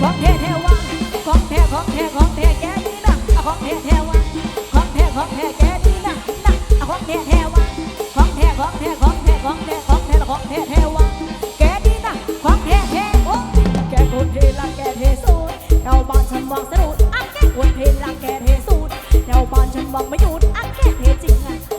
ของแท้แท้วงของแท้ของแท้ของแท้แกดีนะของแท้แท้วงของแท้ของแท้แกดีนะนะของแท้แท้วงของแท้ของแท้ของแท้ของแท้ของแท้ของแท้แท้วงแกดีนะของแท้แท้โอ้แกคนเทละแกเทสูดแถวบ้านฉันมองสะดุดอะแกคนเทละแกเทสูดแถวบ้านฉันมองไม่หยุดอะแกเทจริงอะ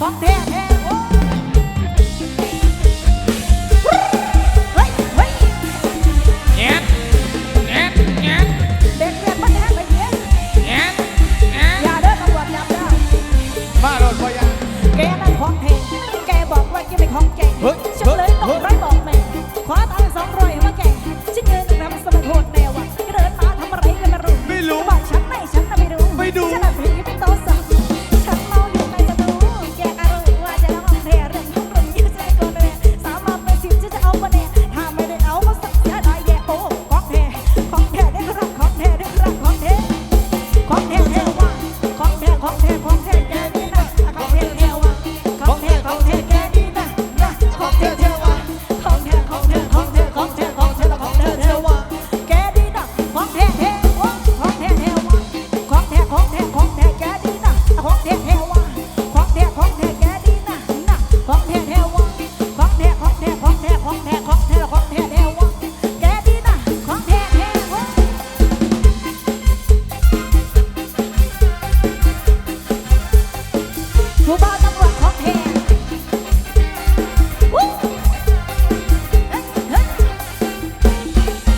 ของแท้มาโดนพยาแกนั่นของแท้แกบอกว่าจะเป็นของแกฉันเลยต้องไร้บอกแม่ขอตั้ง 黑夜